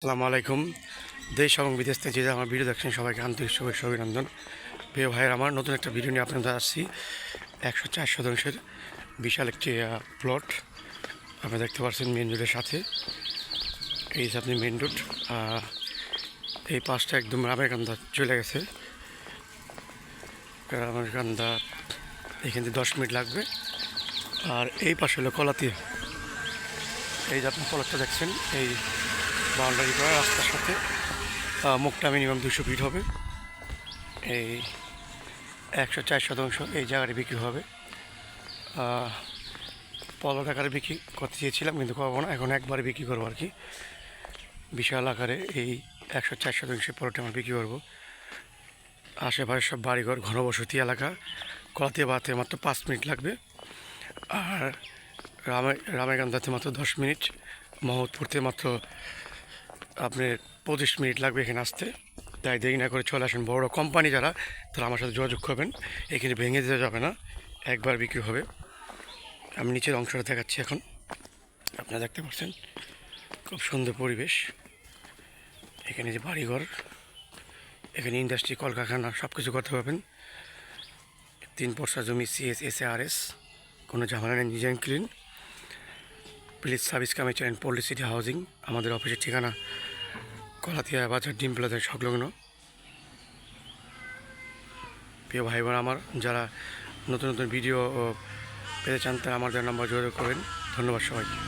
আসসালামু আলাইকুম। দেশ এবং বিদেশ থেকে যে আমার ভিডিও দেখছেন, সবাইকে আন্তরিক শুভেচ্ছা, অভিনন্দন। প্রিয় ভাইয়ের, আমার নতুন একটা ভিডিও নিয়ে আপনাদের আসছি। একশো চার শতাংশের বিশাল একটি প্লট আপনি দেখতে পাচ্ছেন মেন রোডের সাথে। এই যে আপনি মেন রোড এই পাশটা একদম রামের কান্দা চলে গেছে। রামের কান্দা এখান থেকে দশ মিনিট লাগবে। আর এই পাশে হলো কলাতিয়া এই যে আপনি প্লটটা দেখছেন, এই বাউন্ডারি করা রাস্তার সাথে মুখটা মিনিমাম দুশো ফিট হবে। এই একশো চার শতাংশ এই জায়গাটা বিক্রি হবে। পলট আকারে বিক্রি করতে চেয়েছিলাম, কিন্তু করব না। এখন একবারে বিক্রি করব আর কি। বিশাল আকারে এই একশো চার শতাংশের পলটে আমরা বিক্রি করব। আশেপাশে সব বাড়িঘর, ঘনবসতি এলাকা, কলাতে বাতে মাত্র পাঁচ মিনিট লাগবে। আর রামে রামেগান্ধাতে মাত্র দশ মিনিট মহৎপুরতে মাত্র আপনার পঁচিশ মিনিট লাগবে এখানে আসতে। তাই দেরি না করে চলে আসেন। বড় কোম্পানি যারা, তারা আমার সাথে যোগাযোগ করবেন। এখানে ভেঙে দিতে যাবে না, একবার বিক্রি হবে। আমি নিচের অংশটা দেখাচ্ছি এখন। আপনারা দেখতে পাচ্ছেন, খুব সুন্দর পরিবেশ। এখানে যে বাড়িঘর, এখানে ইন্ডাস্ট্রি কলকারখানা সব কিছু করতে পারবেন। তিন পর্সা জমি সিএস এস আর এস কোনো ঝামেলা নেই ডিজাইন ক্লিন প্লিজ সার্ভিস কামেচার অ্যান্ড পল্লী সিটি হাউজিং আমাদের অফিসের ঠিকানা কলাতিয়া বাজার ডিম প্লাজার সংলগ্ন। প্রিয় ভাই বোন আমার, যারা নতুন নতুন ভিডিও পেতে চান তারা আমার নাম্বার যোগাযোগ করেন ধন্যবাদ সবাইকে।